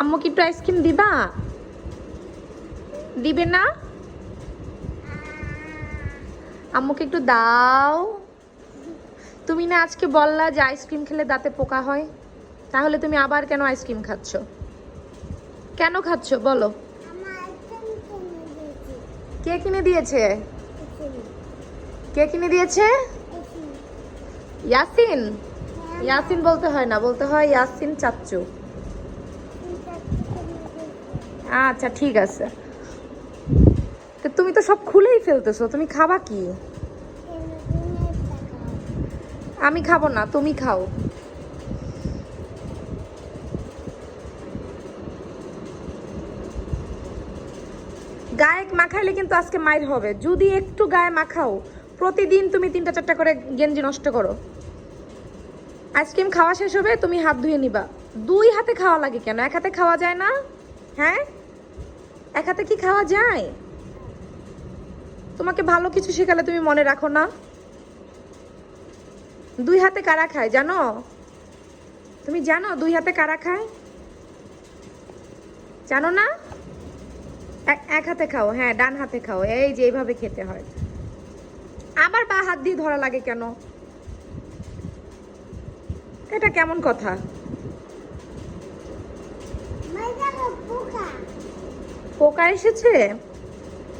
আম্মু কি একটু আইসক্রিম দিবা? দিবে না? আম্মুকে একটু দাও। তুমি না আজকে বললা যে আইসক্রিম খেলে দাঁতে পোকা হয়। তাহলে তুমি আবার কেন আইসক্রিম খাচ্ছ? কেন খাচ্ছ? বলো। কে কিনে দিয়েছে? কে কিনে দিয়েছে? ইয়াসিন? ইয়াসিন বলতে হয় না বলতে হয় ইয়াসিন চাচ্চু। আচ্ছা ঠিক আছে। তো তুমি তো সব খুলেই ফেলতেছো, তুমি খাবা কি? আমি খাব না, তুমি খাও। গায়ে মাখাইলে কিন্তু আজকে মাইর হবে। যদি একটু গায়ে মাখাও, প্রতিদিন তুমি তিনটা চারটা করে গেঞ্জি নষ্ট করো। আইসক্রিম খাওয়া শেষ হবে, তুমি হাত ধুয়ে নিবা। দুই হাতে খাওয়া লাগে কেন? এক হাতে খাওয়া যায় না? হ্যাঁ? এক হাতে কি খাওয়া যায়? তোমাকে ভালো কিছু শেখালে তুমি মনে রাখো না। দুই হাতে কারা খায়, জানো? তুমি জানো দুই হাতে কারা খায়? জানো না? এক- হাতে খাও হ্যাঁ ডান হাতে খাও, এই যে এইভাবে খেতে হয়। আবার বা হাত দিয়ে ধরা লাগে কেন? এটা কেমন কথা? পোকা এসেছে?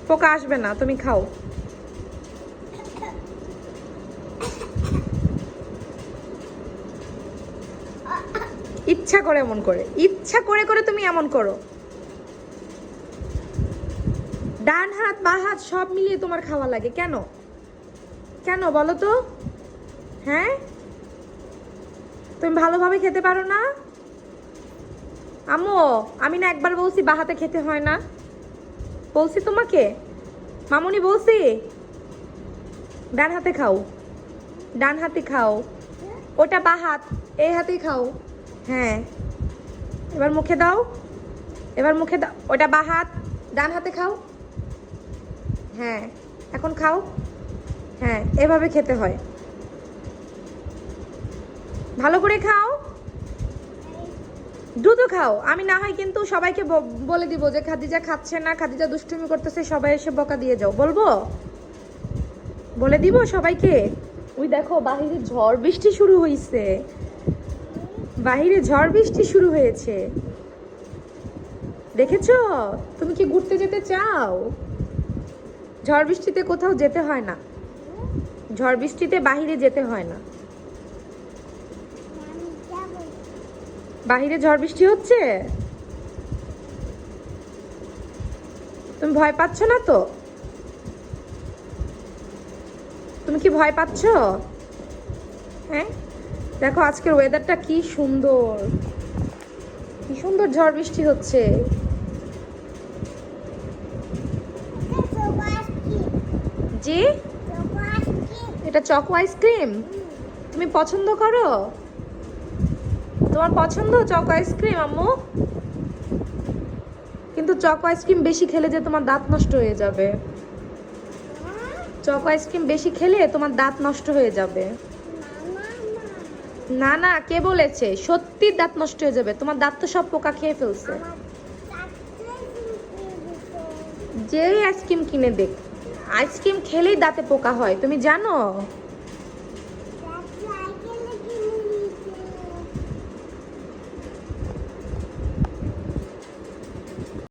পোকা আসবে না, তুমি খাও। ইচ্ছা করে এমন করে। ইচ্ছা করে করে তুমি এমন করো। ডান হাত, বা হাত সব মিলিয়ে তোমার খাওয়া লাগে। কেন? কেন বলো তো? হ্যাঁ? তুমি ভালোভাবে খেতে পারো না? আম্মু, আমি না একবার বলছি বা হাতে খেতে হয় না। বলছি তোমাকে? মামুনি বলছি, ডান হাতে খাও। ডান হাতে খাও। ওটা বা হাত এই হাতেই খাও। হ্যাঁ। এবার মুখে দাও। এবার মুখে দাও। ওটা বা হাত, ডান হাতে খাও। হ্যাঁ এখন খাও। হ্যাঁ এভাবে খেতে হয়। ভালো করে খাও। দ্রুত খাও। আমি না হয় কিন্তু সবাইকে বলে দিব যে খাদিজা খাচ্ছে না, খাদিজা দুষ্টুমি করতেছে, সবাই এসে বকা দিয়ে যাও। বলব? বলে দিব সবাইকে? ওই দেখো, বাহিরে ঝড় বৃষ্টি শুরু হয়েছে বাহিরে ঝড় বৃষ্টি শুরু হয়েছে। দেখেছ? তুমি কি ঘুরতে যেতে চাও? ঝড় বৃষ্টিতে কোথাও যেতে হয় না। ঝড় বৃষ্টিতে বাহিরে যেতে হয় না। বাহিরে ঝড় বৃষ্টি হচ্ছে? তুমি ভয় পাচ্ছ না তো? তুমি কি ভয় পাচ্ছ? হ্যাঁ? দেখো আজকের ওয়েদারটা কি সুন্দর। কি সুন্দর ঝড় বৃষ্টি হচ্ছে। জি? এটা চকো আইসক্রিম তুমি পছন্দ করো? তোমার পছন্দ? চকো আইসক্রিম, আম্মু। কিন্তু চকো আইসক্রিম বেশি খেলে যে তোমার দাঁত নষ্ট হয়ে যাবে। চকো আইসক্রিম বেশি খেলে তোমার দাঁত নষ্ট হয়ে যাবে। না না কে বলেছে? সত্যি দাঁত নষ্ট হয়ে যাবে। তোমার দাঁত তো সব পোকা খেয়ে ফেলছে। যে আইসক্রিম কিনে দেখ। আইসক্রিম খেলেই দাঁতে পোকা হয়, তুমি জানো?